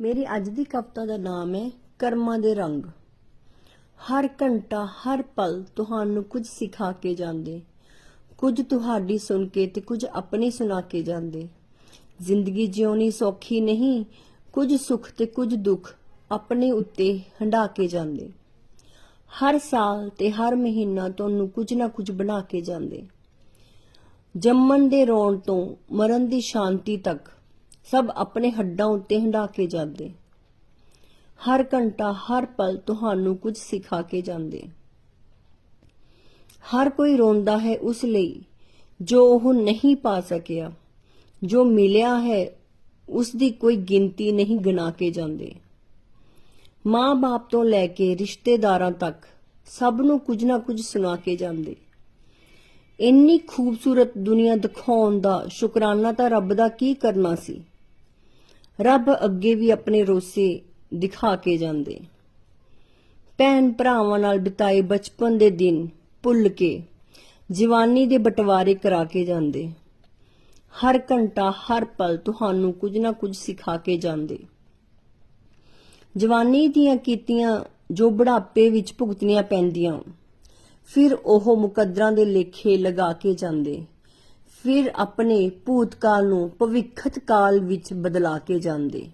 ਮੇਰੀ ਅੱਜ ਦੀ ਕਵਿਤਾ ਦਾ ਨਾਮ ਹੈ ਕਰਮਾਂ ਦੇ ਰੰਗ। ਹਰ ਘੰਟਾ, ਹਰ ਪਲ ਤੁਹਾਨੂੰ ਕੁਝ ਸਿਖਾ ਕੇ ਜਾਂਦੇ। ਕੁਝ ਤੁਹਾਡੀ ਸੁਣ ਕੇ ਤੇ ਕੁਝ ਆਪਣੀ ਸੁਣਾ ਕੇ ਜਾਂਦੇ। ਜ਼ਿੰਦਗੀ ਜਿਉਣੀ ਸੌਖੀ ਨਹੀਂ, ਕੁਝ ਸੁੱਖ ਤੇ ਕੁਝ ਦੁੱਖ ਆਪਣੇ ਉੱਤੇ ਹੰਢਾ ਕੇ ਜਾਂਦੇ। ਹਰ ਸਾਲ ਤੇ ਹਰ ਮਹੀਨਾ ਤੁਹਾਨੂੰ ਕੁਝ ਨਾ ਕੁਝ ਬਣਾ ਕੇ ਜਾਂਦੇ। ਜੰਮਣ ਦੇ ਰੋਣ ਤੋਂ ਮਰਨ ਦੀ ਸ਼ਾਂਤੀ ਤੱਕ ਸਭ ਆਪਣੇ ਹੱਡਾਂ ਉੱਤੇ ਹੰਢਾ ਕੇ ਜਾਂਦੇ। ਹਰ ਘੰਟਾ, ਹਰ ਪਲ ਤੁਹਾਨੂੰ ਕੁਝ ਸਿਖਾ ਕੇ ਜਾਂਦੇ। ਹਰ ਕੋਈ ਰੋਂਦਾ ਹੈ ਉਸ ਲਈ ਜੋ ਉਹ ਨਹੀਂ ਪਾ ਸਕਿਆ। ਜੋ ਮਿਲਿਆ ਹੈ, ਉਸ ਦੀ ਕੋਈ ਗਿਣਤੀ ਨਹੀਂ ਗਿਣਾ ਕੇ ਜਾਂਦੇ। ਮਾਂ-ਬਾਪ ਤੋਂ ਲੈ ਕੇ ਰਿਸ਼ਤੇਦਾਰਾਂ ਤੱਕ ਸਭ ਨੂੰ ਕੁਝ ਨਾ ਕੁਝ ਸੁਣਾ ਕੇ ਜਾਂਦੇ। ਇੰਨੀ ਖੂਬਸੂਰਤ ਦੁਨੀਆ ਦਿਖਾਉਣ ਦਾ ਸ਼ੁਕਰਾਨਾ ਤਾਂ ਰੱਬ ਦਾ ਕੀ ਕਰਨਾ ਸੀ? ਰੱਬ ਅੱਗੇ ਵੀ ਆਪਣੇ ਰੋਸੇ ਦਿਖਾ ਕੇ ਜਾਂਦੇ। ਭੈਣ ਭਰਾਵਾਂ ਨਾਲ ਬਿਤਾਏ ਬਚਪਨ ਦੇ ਦਿਨ ਭੁੱਲ ਕੇ ਜਵਾਨੀ ਦੇ ਬਟਵਾਰੇ ਕਰਾ ਕੇ ਜਾਂਦੇ। ਹਰ ਘੰਟਾ, ਹਰ ਪਲ ਤੁਹਾਨੂੰ ਕੁਝ ਨਾ ਕੁਝ ਸਿਖਾ ਕੇ ਜਾਂਦੇ। ਜਵਾਨੀ ਦੀਆਂ ਕੀਤੀਆਂ ਜੋ ਬੁਢਾਪੇ ਵਿੱਚ ਭੁਗਤਣੀਆਂ ਪੈਂਦੀਆਂ, ਫਿਰ ਉਹ ਮੁਕੱਦਰਾਂ ਦੇ ਲੇਖੇ ਲਗਾ ਕੇ ਜਾਂਦੇ। ਫਿਰ ਆਪਣੇ ਭੂਤਕਾਲ ਨੂੰ ਭਵਿੱਖਤ ਕਾਲ ਵਿੱਚ ਬਦਲਾ ਕੇ ਜਾਂਦੇ।